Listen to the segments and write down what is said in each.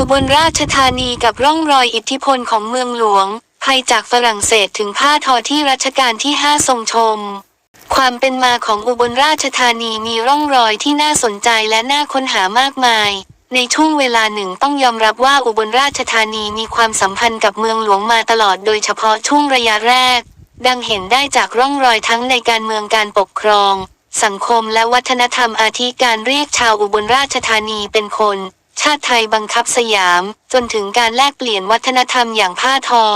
อุบลราชธานีกับร่องรอยอิทธิพลของเมืองหลวงภัยจากฝรั่งเศสถึงผ้าทอที่รัชกาลที่ 5 ทรงชม ความเป็นมาของอุบลราชธานีมีร่องรอยที่น่าสนใจและน่าค้นหามากมาย ในช่วงเวลาหนึ่งต้องยอมรับว่าอุบลราชธานีมีความสัมพันธ์กับเมืองหลวงมาตลอดโดยเฉพาะช่วงระยะแรก ดังเห็นได้จากร่องรอยทั้งในการเมืองการปกครอง สังคมและวัฒนธรรมอาทิการเรียกชาวอุบลราชธานีเป็นคน ชาติไทยบังคับสยาม จนถึงการแลกเปลี่ยนวัฒนธรรมอย่างผ้าทอ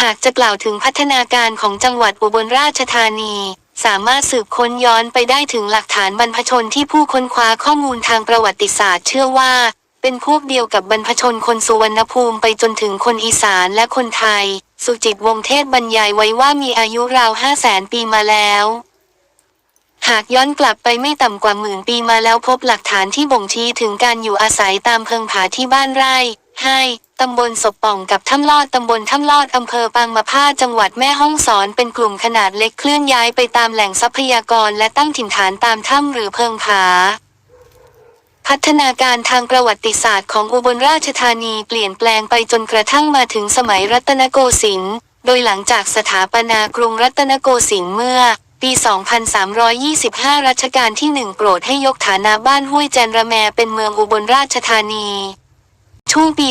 หากจะกล่าวถึงพัฒนาการของจังหวัดอุบลราชธานี สามารถสืบค้นย้อนไปได้ถึงหลักฐานบรรพชนที่ผู้ค้นคว้าข้อมูลทางประวัติศาสตร์เชื่อว่า เป็นพวกเดียวกับบรรพชนคนสุวรรณภูมิไปจนถึงคนอีสานและคนไทย สุจิตวงศ์เทศบรรยายไว้ว่ามีอายุราวห้าแสนปีมาแล้ว หากย้อนกลับไปไม่ต่ำกว่าหมื่นปีมาแล้วพบหลักฐานที่บ่งชี้ถึงการอยู่อาศัยตามเพิงผาที่บ้านไร่ ให้ตำบลศพป่องกับถ้ำลอดตำบลถ้ำลอดอำเภอปางมะพาจังหวัดแม่ฮ่องสอนเป็นกลุ่มขนาดเล็กเคลื่อนย้ายไปตามแหล่งทรัพยากรและตั้งถิ่นฐานตามถ้ำหรือเพิงผาพัฒนาการทางประวัติศาสตร์ของอุบลราชธานีเปลี่ยนแปลงไปจนกระทั่งมาถึงสมัยรัตนโกสินทร์ โดยหลังจากสถาปนากรุงรัตนโกสินทร์เมื่อ ปี 2325 รัชกาลที่ 1 โปรดให้ยกฐานะบ้านห้วยแจนระแมเป็นเมืองอุบลราชธานี ช่วงปี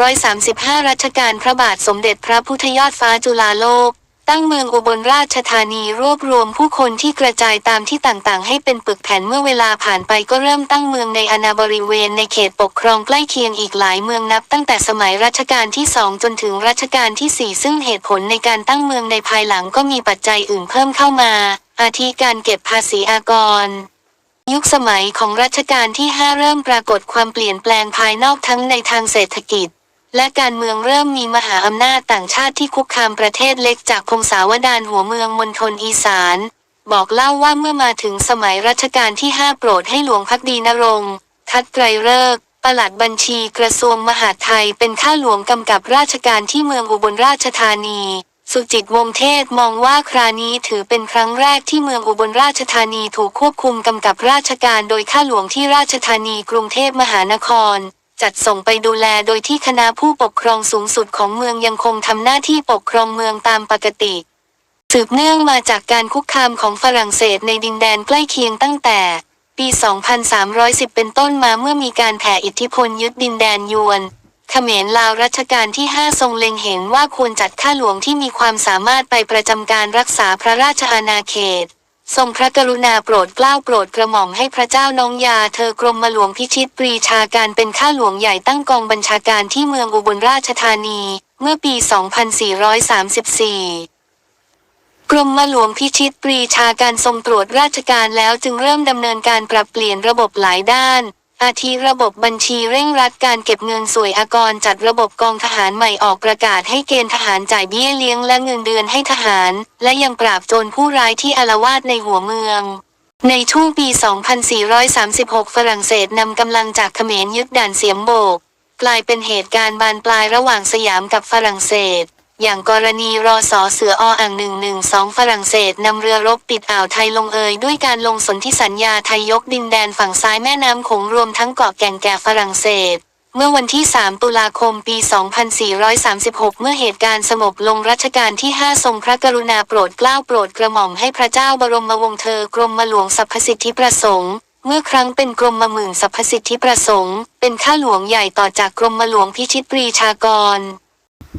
2335 รัชกาลพระบาทสมเด็จพระพุทธยอดฟ้าจุฬาโลก ตั้งเมืองอุบลราชธานีรวบรวมผู้คนที่กระจายตามที่ต่างๆ ให้เป็นปึกแผ่นเมื่อเวลาผ่านไปก็เริ่มตั้งเมืองในอาณาบริเวณในเขตปกครองใกล้เคียงอีกหลายเมืองนับ ตั้งแต่สมัยรัชกาลที่สองจนถึงรัชกาลที่สี่ซึ่งเหตุผลในการตั้งเมืองในภายหลังก็มีปัจจัยอื่นเพิ่มเข้ามา อาทิการเก็บภาษีอากรยุคสมัยของรัชกาลที่ 5 เริ่มปรากฏความเปลี่ยนแปลงภายนอกทั้งในทางเศรษฐกิจ และการเมืองเริ่มมีมหาอำนาจต่างชาติที่คุกคามประเทศเล็กจากพงศาวดารหัวเมืองมณฑลอีสาน บอกเล่าว่าเมื่อมาถึงสมัยรัชกาลที่ 5 โปรดให้หลวงพักดีนรงค์ทัดไตรเลิกษ์ปลัดบัญชีกระทรวงมหาดไทยเป็นข้าหลวงกำกับราชการที่เมืองอุบลราชธานี สุจิตวงเทศมองว่าครานี้ถือเป็นครั้งแรกที่เมืองอุบลราชธานีถูกควบคุมกำกับราชการโดยข้าหลวงที่ราชธานีกรุงเทพมหานคร จัดส่งไปดูแลโดยที่คณะผู้ปกครองสูงสุดของเมืองยังคงทำหน้าที่ปกครองเมืองตามปกติ สืบเนื่องมาจากการคุกคามของฝรั่งเศสในดินแดนใกล้เคียงตั้งแต่ ปี 2310 เป็นต้นมาเมื่อมีการแผ่อิทธิพลยึดดินแดนยวนเขมรลาวรัชกาลที่ 5 ทรงเล็งเห็นว่าควรจัดข้าหลวงที่มีความสามารถไปประจำการรักษาพระราชอาณาเขต ทรงพระกรุณาโปรดเกล้าโปรดกระหม่อมให้พระเจ้าน้องยาเธอกรมมาหลวงพิชิตปรีชาการเป็นข้าหลวงใหญ่ตั้งกองบัญชาการที่เมืองอุบลราชธานี เมื่อปี 2434กรมมาหลวงพิชิตปรีชาการทรงตรวจราชการแล้วจึงเริ่มดำเนินการปรับเปลี่ยนระบบหลายด้าน อาทิระบบบัญชีเร่งรัดการเก็บเงินสวยอากรจัดระบบกองทหารใหม่ออกประกาศให้เกณฑ์ทหารจ่ายเบี้ยเลี้ยงและเงินเดือนให้ทหาร และยังปราบโจรผู้ร้ายที่อาละวาดในหัวเมือง ในช่วงปี 2436 ฝรั่งเศสนำกำลังจากเขมรยึดด่านเสียมโบก กลายเป็นเหตุการณ์บานปลายระหว่างสยามกับฝรั่งเศส อย่างกรณีรอสอเสือออ่าง112ฝรั่งเศสนำเรือรบติดอ่าวไทยลงเอยด้วยการลงสนธิสัญญาไทยยกดินแดนฝั่งซ้ายแม่น้ำโขงรวมทั้งเกาะแก่งแก่ฝรั่งเศส เมื่อวันที่ 3 ตุลาคมปี 2436 เมื่อเหตุการณ์สงบลงรัชกาลที่ 5 ทรงพระกรุณาโปรดเกล้าโปรดกระหม่อมให้พระเจ้าบรมวงศ์เธอกรมหลวงสรรพสิทธิประสงค์เมื่อครั้งเป็นกรมหมื่นสรรพสิทธิประสงค์ เป็นข้าหลวงใหญ่ต่อจากกรมหลวงพิชิตปรีชากร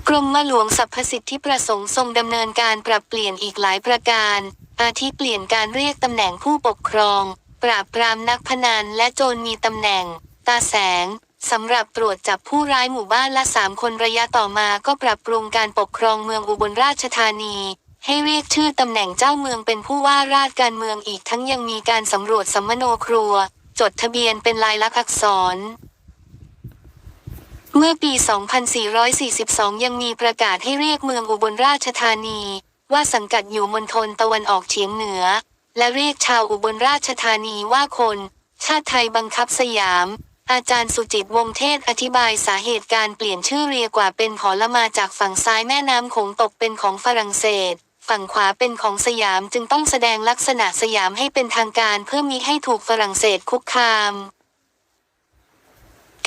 กรมหลวงสรรพสิทธิประสงค์ทรงดำเนินการปรับเปลี่ยนอีกหลายประการ อาทิเปลี่ยนการเรียกตำแหน่งผู้ปกครอง ปราบปรามนักพนันและโจรมีตำแหน่ง ตาแสงสำหรับตรวจจับผู้ร้ายหมู่บ้านละสามคนระยะต่อมาก็ปรับปรุงการปกครองเมืองอุบลราชธานี ให้เรียกชื่อตำแหน่งเจ้าเมืองเป็นผู้ว่าราชการเมืองอีกทั้งยังมีการสำรวจสัมมโนครัว จดทะเบียนเป็นลายลักษณ์อักษร เมื่อปี 2442 ยังมีประกาศให้เรียกเมืองอุบลราชธานี ว่าสังกัดอยู่มณฑลตะวันออกเฉียงเหนือ และเรียกชาวอุบลราชธานีว่าคน ชาติไทยบังคับสยาม อาจารย์สุจิตวงเทศอธิบายสาเหตุการเปลี่ยนชื่อเรียกว่าเป็นขอละมาจากฝั่งซ้ายแม่น้ำโขงตกเป็นของฝรั่งเศส ฝั่งขวาเป็นของสยามจึงต้องแสดงลักษณะสยามให้เป็นทางการเพื่อมิให้ถูกฝรั่งเศสคุกคาม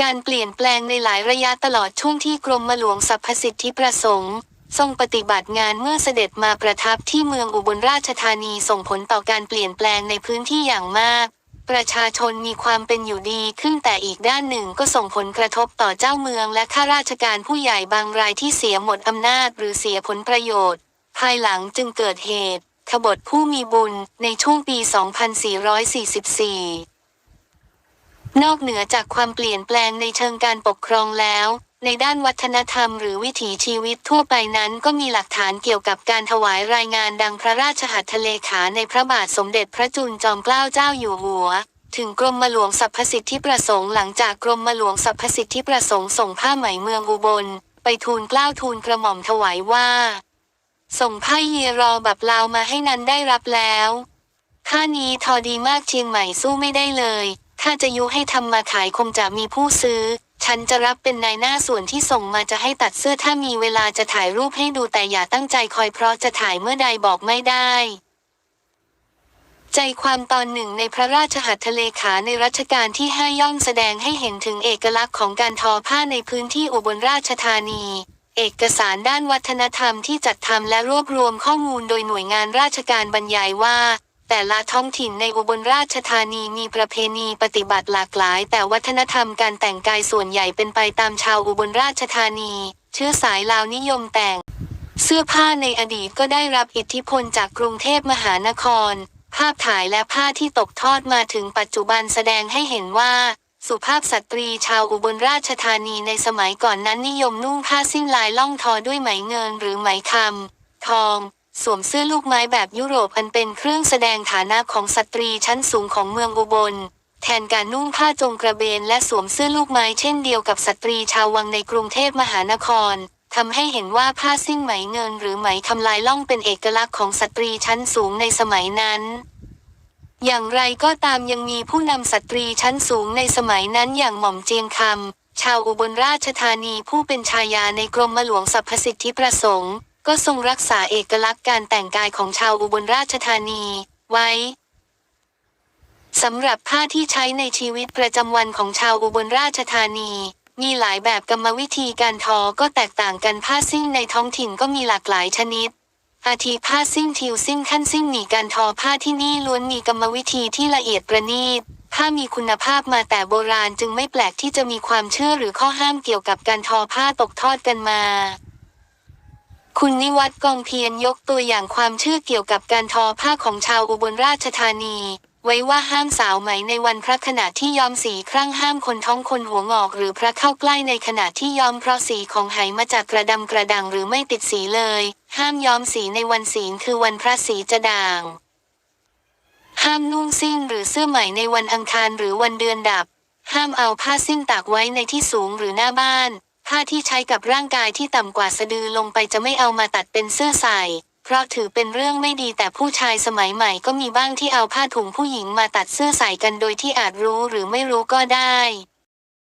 การเปลี่ยนแปลงในหลายระยะตลอดช่วงที่กรมหลวงสรรพสิทธิประสงค์ทรงปฏิบัติงานเมื่อเสด็จมาประทับที่เมืองอุบลราชธานีส่งผลต่อการเปลี่ยนแปลงในพื้นที่อย่างมาก ประชาชนมีความเป็นอยู่ดีขึ้นแต่อีกด้านหนึ่งก็ส่งผลกระทบต่อเจ้าเมืองและข้าราชการผู้ใหญ่บางรายที่เสียหมดอำนาจหรือเสียผลประโยชน์ ภายหลังจึงเกิดเหตุ ขบฏผู้มีบุญในช่วงปี 2444 นอกเหนือจากความเปลี่ยนแปลงในเชิงการปกครองแล้ว ในด้านวัฒนธรรมหรือวิถีชีวิตทั่วไปนั้นก็มีหลักฐานเกี่ยวกับการถวายรายงานดังพระราชหัตถเลขาในพระบาทสมเด็จพระจุลจอมเกล้าเจ้าอยู่หัว ถึงกรมหลวงสรรพสิทธิประสงค์หลังจากกรมหลวงสรรพสิทธิประสงค์ส่งผ้าไหมเมืองอุบล ไปทูลเกล้าทูลกระหม่อมถวายว่า ส่งผ้าเยรอแบบลาวมาให้นั้นได้รับแล้วผ้านี้ทอดีมากเชียงใหม่สู้ไม่ได้เลย ถ้าจะยุให้ทำมาขายคงจะมีผู้ซื้อ ฉันจะรับเป็นนายหน้าส่วนที่ส่งมาจะให้ตัดเสื้อถ้ามีเวลาจะถ่ายรูปให้ดูแต่อย่าตั้งใจคอยเพราะจะถ่ายเมื่อใดบอกไม่ได้ ใจความตอนหนึ่งในพระราชหัตถเลขาในรัชกาลที่ห้าย่อมแสดงให้เห็นถึงเอกลักษณ์ของการทอผ้าในพื้นที่อุบลราชธานีเอกสารด้านวัฒนธรรมที่จัดทำและรวบรวมข้อมูลโดยหน่วยงานราชการบรรยายว่า แต่ละท้องถิ่นในอุบลราชธานีมีประเพณีปฏิบัติหลากหลาย แต่วัฒนธรรมการแต่งกายส่วนใหญ่เป็นไปตามชาวอุบลราชธานี เชื้อสายลาวนิยมแต่ง เสื้อผ้าในอดีตก็ได้รับอิทธิพลจากกรุงเทพมหานคร ภาพถ่ายและผ้าที่ตกทอดมาถึงปัจจุบันแสดงให้เห็นว่า สุภาพสตรีชาวอุบลราชธานีในสมัยก่อนนั้นนิยมนุ่งผ้าสิ้นลายล่องทอด้วยไหมเงินหรือไหมคำทอง สวมเสื้อลูกไม้แบบยุโรปอันเป็นเครื่องแสดงฐานะของสตรีชั้นสูงของเมืองอุบล แทนการนุ่งผ้าจงกระเบนและสวมเสื้อลูกไม้เช่นเดียวกับสตรีชาววังในกรุงเทพมหานครทำให้เห็นว่าผ้าสิ้นไหมเงินหรือไหมคำลายล่องเป็นเอกลักษณ์ของสตรีชั้นสูงในสมัยนั้น อย่างไรก็ตามยังมีผู้นำสตรีชั้นสูงในสมัยนั้นอย่างหม่อมเจียงคำชาวอุบลราชธานีผู้เป็นชายาในกรมหลวงสรรพสิทธิประสงค์ ก็ทรงรักษาเอกลักษณ์การแต่งกายของชาวอุบลราชธานีไว้สำหรับผ้าที่ใช้ในชีวิตประจำวันของชาวอุบลราชธานี มีหลายแบบกรรมวิธีการทอก็แตกต่างกันผ้าซิ่งในท้องถิ่นก็มีหลากหลายชนิด อาทิผ้าซิ่งทิวซิ่งขั้นซิ่งหนีการทอผ้าที่นี่ล้วนมีกรรมวิธีที่ละเอียดประณีตผ้ามีคุณภาพมาแต่โบราณจึงไม่แปลกที่จะมีความเชื่อหรือข้อห้ามเกี่ยวกับการทอผ้าตกทอดกันมา คุณนิวัตกองเพียรยกตัวอย่างความเชื่อเกี่ยวกับการทอผ้าของชาวอุบลราชธานี ไว้ว่าห้ามสาวไหมในวันพระขณะที่ยอมสีครั้งห้ามคนท้องคนหัวงอก หรือพระเข้าใกล้ในขณะที่ยอมเพราะสีของไหมาจากกระดำกระดังหรือไม่ติดสีเลย ห้ามยอมสีในวันศีลคือวันพระสีจะด่าง ห้ามนุ่งสิ้นหรือเสื้อไหมในวันอังคารหรือวันเดือนดับ ห้ามเอาผ้าสิ้นตากไว้ในที่สูงหรือหน้าบ้าน ผ้าที่ใช้กับร่างกายที่ต่ำกว่าสะดือลงไปจะไม่เอามาตัดเป็นเสื้อใส่ เพราะถือเป็นเรื่องไม่ดีแต่ผู้ชายสมัยใหม่ก็มีบ้างที่เอาผ้าถุงผู้หญิงมาตัดเสื้อใส่กันโดยที่อาจรู้หรือไม่รู้ก็ได้